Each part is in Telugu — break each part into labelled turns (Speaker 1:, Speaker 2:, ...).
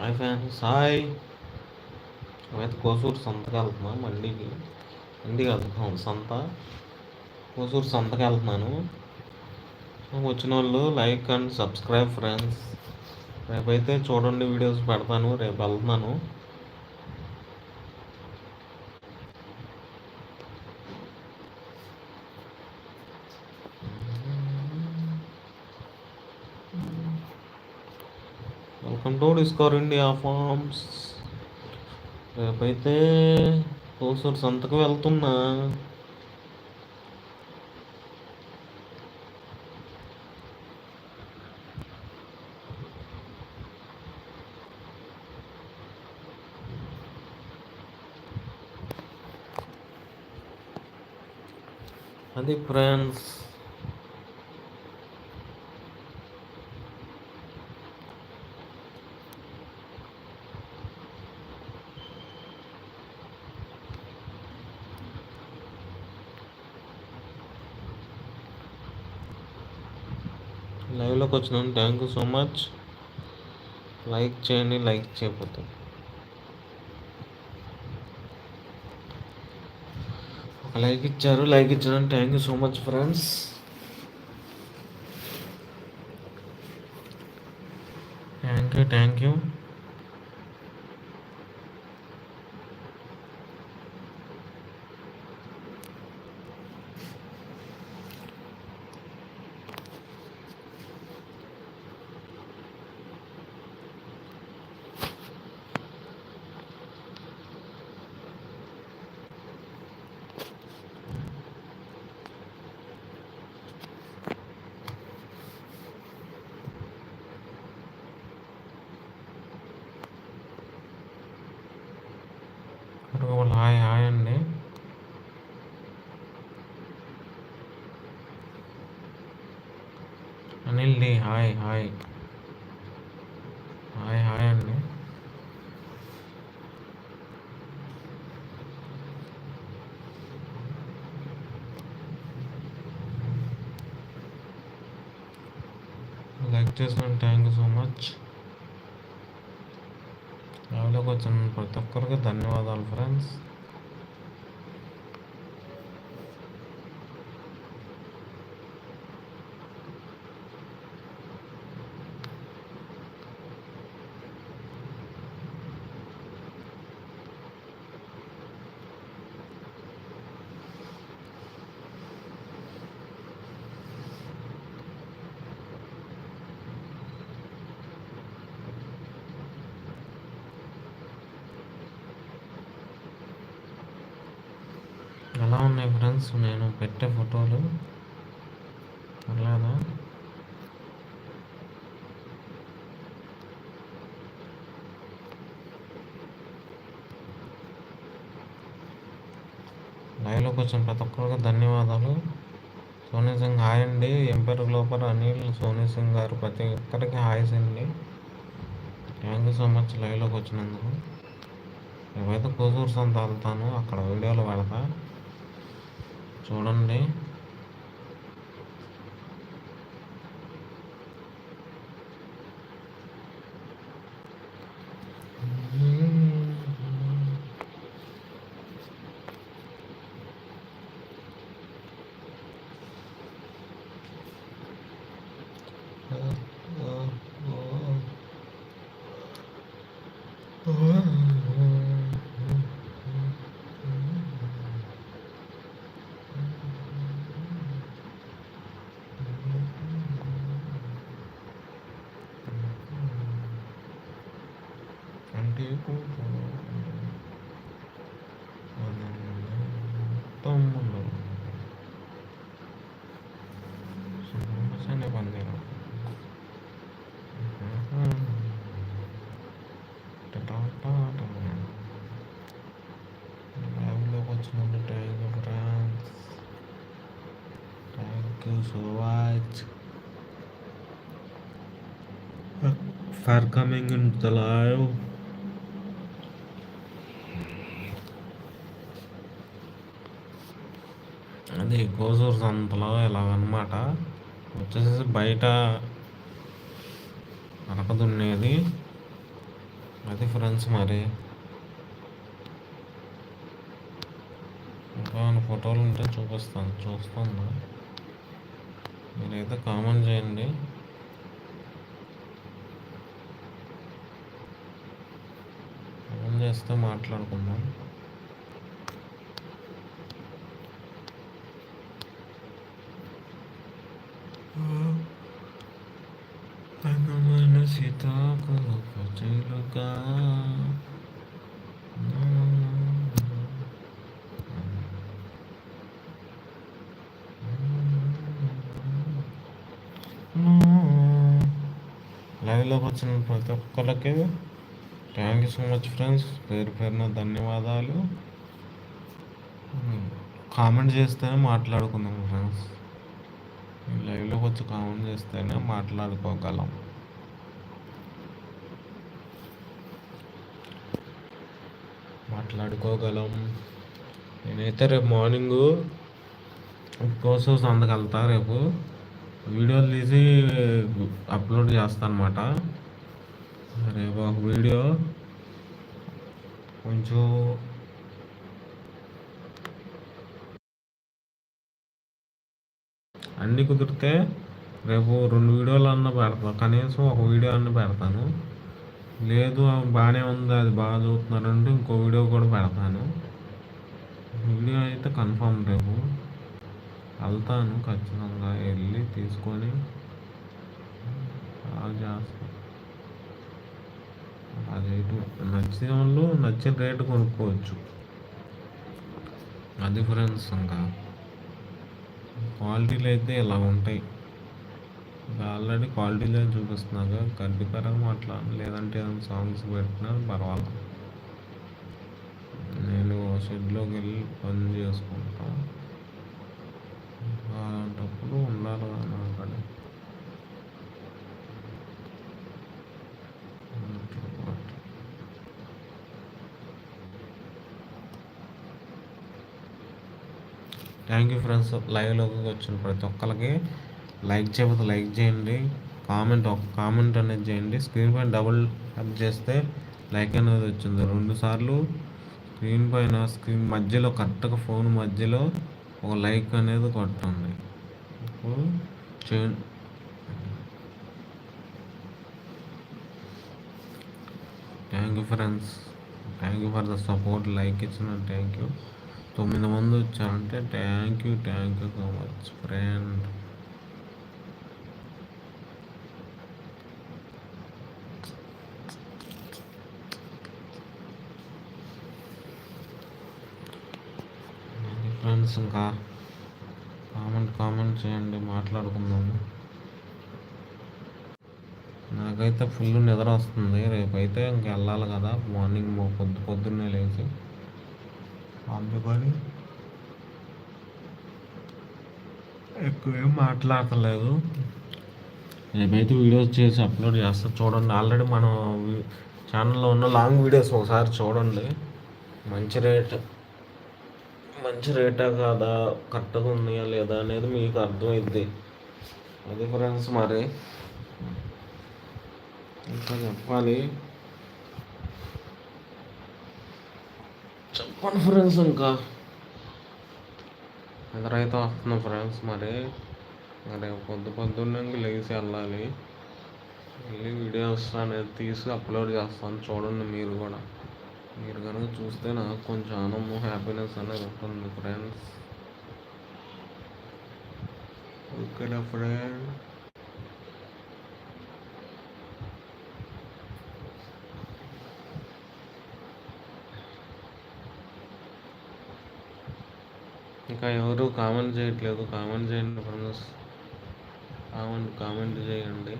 Speaker 1: Hi fans hi. అయితే కోసూరు సంతకి వెళ్తున్నాం మండికి మండి వెళ్తున్నాం. సంత కోసూరు సంతకి వెళ్తున్నాను. వచ్చిన వాళ్ళు లైక్ అండ్ సబ్స్క్రైబ్ ఫ్రెండ్స్. రేపైతే చూడండి వీడియోస్ పెడతాను రేపు వెళ్తున్నాను. Welcome to discover India farms రేపైతే కోసూరు సంతకు వెళ్తున్నా. అది ఫ్రెండ్స్ లైవ్లోకి వచ్చినాను thank you so much like చేయండి లైక్ చేయకపోతే. ఒక లైక్ ఇచ్చారు లైక్ ఇచ్చారు thank you so much friends thank you thank you వాళ్ళు హాయ్ హాయ్ అండి అనిల్ డి హాయ్ హాయ్ హాయ్ హాయ్ అండి లైక్ చేసిన థ్యాంక్ యూ సో మచ్ లైవ్లోకి వచ్చిన ప్రతి ఒక్కరికి ధన్యవాదాలు ఫ్రెండ్స్ ఎలా ఉన్నాయి ఫ్రెండ్స్ నేను పెట్టే ఫోటోలు? పర్లేదా లైవ్లో కొంచెం ప్రతి ఒక్కరికి ధన్యవాదాలు. సోనీ సింగ్ హాయ్ అండి. ఎంపైర్ గ్లోపర్ అనిల్ సోనీ సింగ్ గారు. ప్రతి ఒక్కరికి హాయ్స్ అండి. థ్యాంక్ యూ సో మచ్ లైవ్లోకి వచ్చినందుకు ఏవైతే కోసూరు సంత వెళ్తాను. అక్కడ వీడియోలు పెడతా. చూడండి you so much for coming into the live. అది కోసూరు సంతలో ఇలాగనమాట వచ్చేసి బయట అరక దున్నేది అది ఫ్రెండ్స్ మరి. ఇంకా ఫోటోలు ఉంటే చూపిస్తాను. చూస్తాను. మీరైతే కామెంట్ చేయండి. కామెంట్ చేస్తే మాట్లాడుకుందాం. అందమైన సీతాకోక లైవ్లోకి వచ్చిన ప్రతి ఒక్కరికి thank you so much friends పేరు పేరున ధన్యవాదాలు కామెంట్ చేస్తేనే మాట్లాడుకుందాం ఫ్రెండ్స్ లైవ్లోకి వచ్చి కామెంట్ చేస్తేనే మాట్లాడుకోగలం మాట్లాడుకోగలం నేనైతే రేపు మార్నింగు కోసం అందుకు వెళ్తా రేపు వీడియోలు తీసి అప్లోడ్ చేస్తాను అనమాట రేపు ఒక వీడియో కొంచెం అన్నీ కుదిరితే రేపు రెండు వీడియోలు అన్న పెడతాను కనీసం ఒక వీడియో అన్న పెడతాను. లేదు బాగానే ఉంది అది బాగా చూస్తున్నారంటే ఇంకో వీడియో కూడా పెడతాను. వీడియో అయితే కన్ఫామ్ రేపు. వెళ్తాను ఖచ్చితంగా వెళ్ళి తీసుకొని బాగా చేస్తాను రేటు నచ్చిన వాళ్ళు నచ్చిన రేటు కొనుక్కోవచ్చు. అది ఫ్రెండ్స్ ఇంకా. క్వాలిటీలు అయితే ఇలా ఉంటాయి. ఆల్రెడీ క్వాలిటీలో చూపిస్తున్నాగా. గడ్డికరం అట్లా లేదంటే ఏదైనా సాంగ్స్ పెట్టినా పర్వాలేదు. నేను షెడ్లోకి వెళ్ళి పని చేసుకుంటాను అలాంటప్పుడు ఉండాలి అక్కడ థ్యాంక్ యూ ఫ్రెండ్స్ లైవ్లోకి వచ్చిన ప్రతి ఒక్కరికి లైక్ చేయకపోతే లైక్ చేయండి. కామెంట్ ఒక కామెంట్ అనేది చేయండి. స్క్రీన్ పైన డబుల్ టప్ చేస్తే లైక్ అనేది వచ్చింది. రెండు సార్లు స్క్రీన్ పైన స్క్రీన్ మధ్యలో కరెక్ట్గా ఫోన్ మధ్యలో ఒక లైక్ అనేది కొట్టండి thank you friends thank you for the support like ఇచ్చిన థ్యాంక్ యూ తొమ్మిది మంది వచ్చారంటే thank you thank you so much friend friends ఇంకా కామెంట్ కామెంట్ చేయండి మాట్లాడుకుందాము నాకైతే ఫుల్ నిద్ర వస్తుంది రేపైతే ఇంక వెళ్ళాలి కదా మార్నింగ్ పొద్దు పొద్దున్నే లేచి. అందుకని ఎక్కువ ఏం మాట్లాడతలేదు. రేపైతే వీడియోస్ చేసి అప్లోడ్ చేస్తా. చూడండి ఆల్రెడీ మనం ఛానల్లో ఉన్న లాంగ్ వీడియోస్ ఒకసారి చూడండి. మంచి రేట్. మంచి రేటా కాదా? కరెక్ట్గా ఉన్నాయా లేదా అనేది మీకు అర్థమైద్ది. అది ఫ్రెండ్స్ మరి. ఇంకా చెప్పాలి. చెప్పండి ఫ్రెండ్స్ ఇంకా. ఎదురైతే వస్తున్నాం ఫ్రెండ్స్ మరి. మరి పొద్దు పొద్దున్న లేచి వెళ్ళాలి. వెళ్ళి వీడియోస్ అనేది తీసి అప్లోడ్ చేస్తాను. చూడండి మీరు కూడా. మీరు కనుక చూస్తే నాకు కొంచెం ఆనందం హ్యాపీనెస్ అనేది ఉంటుంది ఫ్రెండ్స్ ఓకేనా ఫ్రెండ్ ఇంకా ఎవరు కామెంట్ చేయట్లేదు. కామెంట్ చేయండి ఫ్రెండ్స్ కామెంట్ కామెంట్ చేయండి.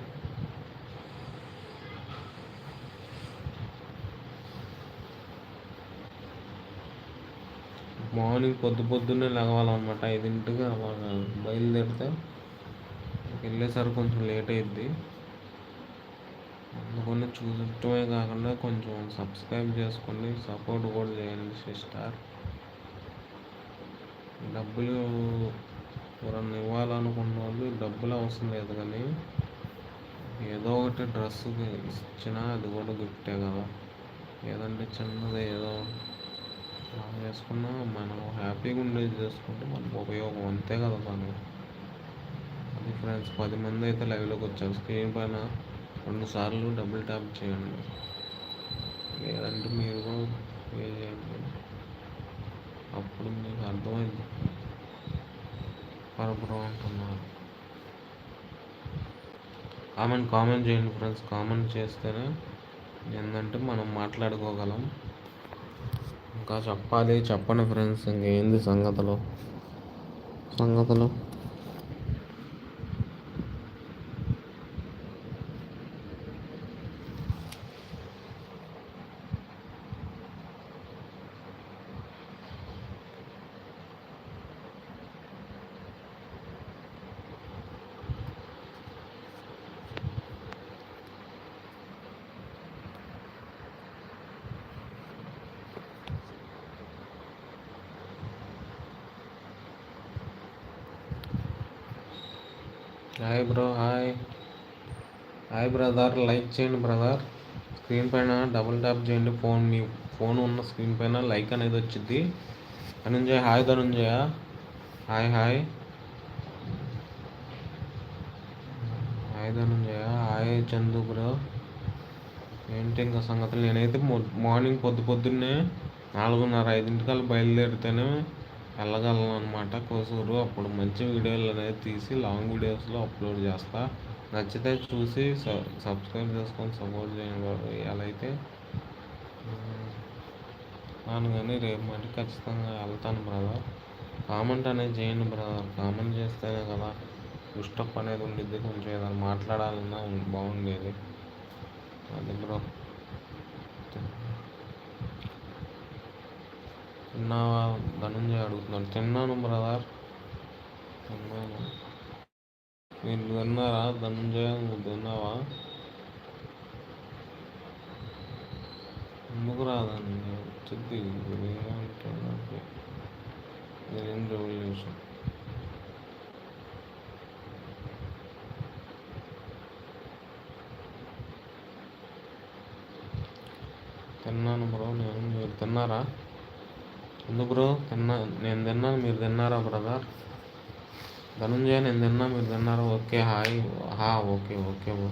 Speaker 1: మార్నింగ్ పొద్దు పొద్దున్నే లెగవాలన్నమాట ఐదింటికి అలాగా బయలుదేరితే వెళ్ళేసరికి కొంచెం లేట్ అయింది అందుకని చూడటమే కాకుండా కొంచెం సబ్స్క్రైబ్ చేసుకోండి సపోర్ట్ కూడా చేయండి సిస్టర్. డబ్బులు ఎవరన్నా ఇవ్వాలనుకున్న వాళ్ళు డబ్బులు అవసరం లేదు కానీ ఏదో ఒకటి డ్రెస్ ఇచ్చినా అది కూడా గిఫ్టే కదా. ఏదంటే చిన్నది ఏదో అలా చేసుకున్నా మనం హ్యాపీగా ఉండేది చేసుకుంటే మనకు ఉపయోగం అంతే కదా పని. అది ఫ్రెండ్స్ పది మంది అయితే లైవ్లోకి వచ్చారు. స్క్రీన్ పైన రెండు సార్లు డబుల్ ట్యాప్ చేయండి. లేదంటే మీరు కూడా పే చేయండి. అప్పుడు మీకు అర్థమైంది. పరబ్రో అంటున్నారు. కామెంట్ కామెంట్ చేయండి ఫ్రెండ్స్. కామెంట్ చేస్తేనే ఏంటంటే మనం మాట్లాడుకోగలం. ఇంకా చెప్పాలి చెప్పండి ఫ్రెండ్స్ ఇంకేంది సంగతులు? సంగతులు? Hi bro hi hi brother like చేయండి బ్రదర్ స్క్రీన్ పైన డబుల్ ట్యాప్ చేయండి. ఫోన్ మీ ఫోన్ ఉన్న స్క్రీన్ పైన లైక్ అనేది వచ్చింది Dhananjaya hi Dhananjaya. Hi hi hi Dhananjaya. Hi Chandu bro ఏంటి ఇంకా సంగతులు? నేనైతే మార్నింగ్ పొద్దు పొద్దున్నే నాలుగున్నర ఐదింటికల్లా బయలుదేరితేనే. వెళ్ళగలను అనమాట కోసూరు అప్పుడు మంచి వీడియోలు అనేది తీసి లాంగ్ వీడియోస్లో అప్లోడ్ చేస్తా. నచ్చితే చూసి సబ్స్క్రైబ్ చేసుకొని సపోర్ట్ చేయండి. ఎలా అయితే నాను కానీ రేపు మటుకు ఖచ్చితంగా వెళ్తాను బ్రదర్. కామెంట్ అనేది చేయండి బ్రదర్. కామెంట్ చేస్తేనే కదా పుష్టప్ అనేది ఉండిద్ది. కొంచెం ఏదైనా మాట్లాడాలన్నా బాగుండేది. అది బ్రో. తిన్నావా ధనుంజయ అడుగుతున్నాడు తిన్నాను బ్రదర్ తిన్నాను మీరు తిన్నారా ధనుంజయ నువ్వు తిన్నావా ఎందుకు రాదండి వచ్చింది ఏమంటే నాకు నేనేం రెవల్యూషన్ తిన్నాను బ్రో నేను మీరు తిన్నారా ఎందుకు బ్రో తిన్నా నేను తిన్నాను మీరు తిన్నారా బ్రదర్? ధనుంజయ నేను తిన్నా మీరు తిన్నారా? Okay hi. హా ఓకే ఓకే బ్రో.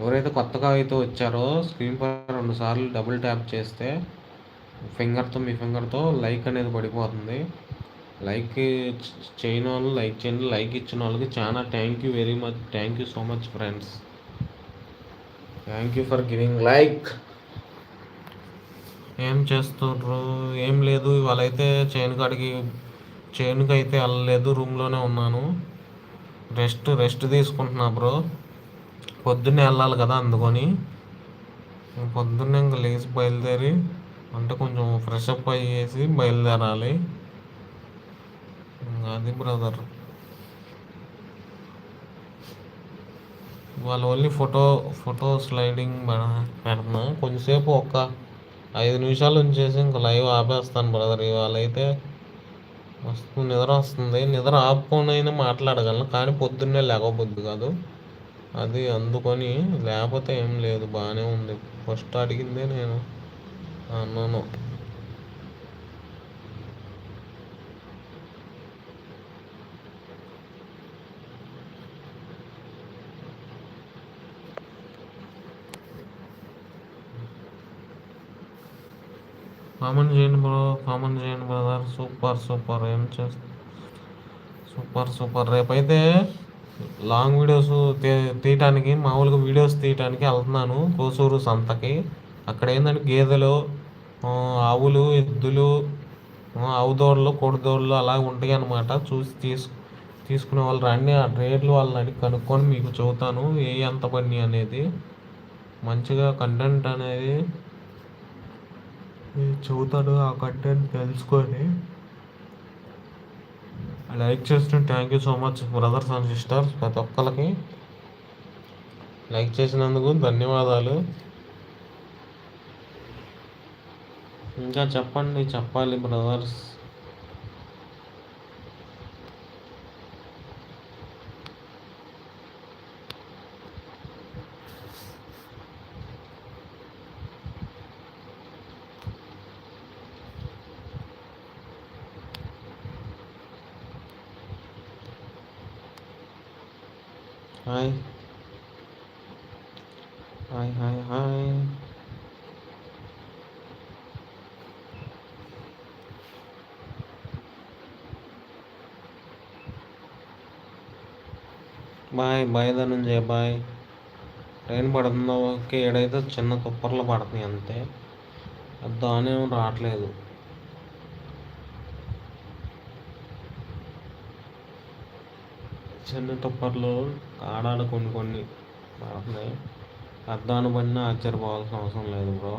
Speaker 1: ఎవరైతే కొత్తగా అయితే వచ్చారో స్క్రీన్ పై రెండు సార్లు డబుల్ ట్యాప్ చేస్తే ఫింగర్తో మీ ఫింగర్తో లైక్ అనేది పడిపోతుంది. లైక్ చేయని వాళ్ళు లైక్ చేయండి. లైక్ ఇచ్చిన వాళ్ళకి చాలా thank you very much thank you so much friends thank you for giving like ఏం చేస్తుండ్రు? ఏం లేదు ఇవాళ అయితే చైన్ కాడికి చైన్కి అయితే వెళ్ళలేదు రూమ్లోనే ఉన్నాను. రెస్ట్ రెస్ట్ తీసుకుంటున్నా బ్రో పొద్దున్నే వెళ్ళాలి కదా అందుకొని. పొద్దున్నే ఇంకా లేచి బయలుదేరి అంటే కొంచెం ఫ్రెష్ అప్ అయ్యేసి బయలుదేరాలి. అది బ్రదర్ వాళ్ళు ఓన్లీ ఫోటో ఫోటో స్లైడింగ్ పెడతాను కొంచెంసేపు ఒక్క ఐదు నిమిషాలు ఉంచేసి ఇంకా లైవ్ ఆపేస్తాను బ్రదర్ ఇవాళ అయితే మస్తు నిద్ర వస్తుంది. నిద్ర ఆపుకొనైనా మాట్లాడగలను కానీ పొద్దున్నే లేకపోద్ది కాదు. అది అందుకొని లేకపోతే ఏం లేదు బాగానే ఉంది. ఫస్ట్ అడిగిందే నేను. అన్నాను. కామెంట్ చేయండి బ్రో కామెంట్ చేయండి బ్రదర్ సూపర్ సూపర్ ఏం చేస్తా సూపర్ సూపర్ రేపైతే లాంగ్ వీడియోస్ తీయటానికి మామూలుగా వీడియోస్ తీయటానికి వెళ్తున్నాను కోసూరు సంతకి. అక్కడ ఏంటంటే గేదెలు ఆవులు ఎద్దులు ఆవు దూడలు కోడి అలా ఉంటాయి అన్నమాట. చూసి తీసు తీసుకునే వాళ్ళు రండి ఆ రేట్లు వాళ్ళని కనుక్కొని మీకు చెబుతాను ఏ ఎంత పని అనేది. మంచిగా కంటెంట్ అనేది చెబుతాను ఆ కంటెంట్ తెలుసుకొని. లైక్ చేసిన thank you so much brothers and sisters ప్రతి ఒక్కరికి లైక్ చేసినందుకు ధన్యవాదాలు. ఇంకా చెప్పండి చెప్పాలి brothers hi hi hi hi bye bye Dhananjaya bye train పడుతుందో ఓకే ఏడైతే చిన్న తుప్పర్లు పడుతున్నాయి అంతే. దానేం రావట్లేదు. చిన్న తుప్పర్లు ఆడాలు కొన్ని కొన్ని పడుతున్నాయి అద్దాను పడినా ఆశ్చర్యపోవాల్సిన అవసరం లేదు బ్రో.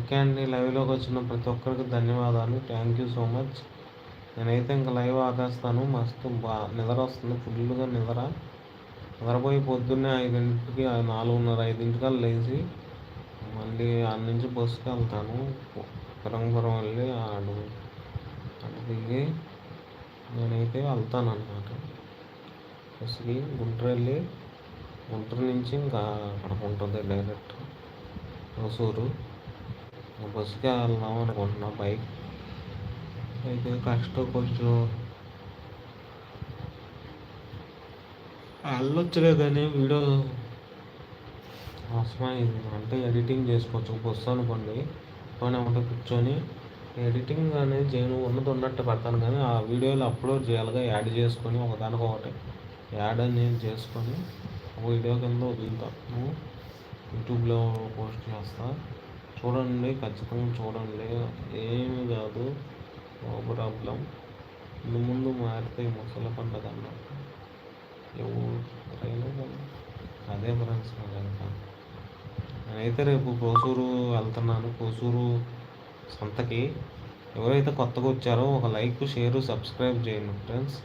Speaker 1: ఓకే అండి. లైవ్లోకి వచ్చిన ప్రతి ఒక్కరికి ధన్యవాదాలు. Thank you so much. నేనైతే ఇంకా లైవ్ ఆగేస్తాను మస్తు బా నిద్ర వస్తుంది. ఫుల్గా నిద్ర. నిద్రపోయి పొద్దున్నే ఐదింటికి నాలుగున్నర ఐదింటికల్లా లేచి మళ్ళీ ఆడ నుంచి బస్సుకి వెళ్తాను. పురంపురం వెళ్ళి ఆడు. అటు దిగి నేనైతే వెళ్తాను అనమాట బస్సుకి గుంటూరు వెళ్ళి గుంటూరు నుంచి ఇంకా అక్కడ ఉంటుంది డైరెక్ట్. హోసూరు బస్సుకే వెళ్దాం అనుకుంటున్నా బైక్ అయితే కష్టం కొంచెం. వెళ్ళొచ్చులే కానీ వీడియో అవసరమైంది. అంటే ఎడిటింగ్ చేసుకోవచ్చు. బస్సు అనుకోండి. పని ఒకటి కూర్చొని ఎడిటింగ్ అనేది చేయను. ఉన్నది ఉన్నట్టు పెడతాను కానీ ఆ వీడియోలు అప్లోడ్ చేయాలిగా. యాడ్ చేసుకొని ఒకదానికి ఒకటి యాడ్ అనేది చేసుకొని వీడియో కింద వదులుతాను. యూట్యూబ్లో పోస్ట్ చేస్తాను చూడండి ఖచ్చితంగా చూడండి. ఏమి కాదు. No problem. ముందు ముందు మారితే ముసల పండుగ అన్నట్టు ఎవరైనా అదే ఫ్రెండ్స్ ఇంకా నేనైతే రేపు కోసూరు వెళ్తున్నాను. కోసూరు సంతకి. ఎవరైతే కొత్తగా వచ్చారో ఒక లైక్ షేర్ సబ్స్క్రైబ్ చేయండి ఫ్రెండ్స్.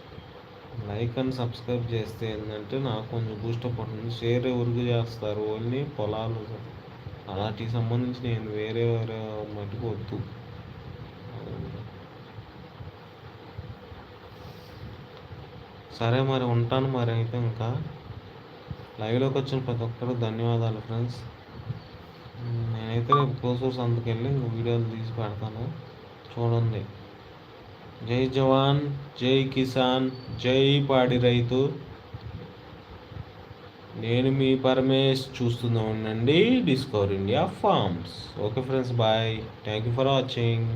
Speaker 1: లైక్ అండ్ సబ్స్క్రైబ్ చేస్తే ఏంటంటే నాకు కొంచెం బూస్టప్ ఉంటుంది షేర్ ఎవరికి చేస్తారు? ఓన్లీ పొలాలు. అలాంటికి సంబంధించి నేను వేరే వేరే మటుకు వద్దు. సరే మరి ఉంటాను మరి అయితే ఇంకా. లైవ్లోకి వచ్చిన ప్రతి ఒక్కరు ధన్యవాదాలు ఫ్రెండ్స్. నేనైతే రేపు కోసూర్స్ అందుకెళ్ళి ఇంక వీడియోలు తీసి పెడతాను. చూడండి. జై జవాన్ జై కిసాన్ జై పాడి రైతు. నేను మీ పరమేష్ చూస్తూనే ఉండండి discover India farms. Okay friends bye. Thank you for watching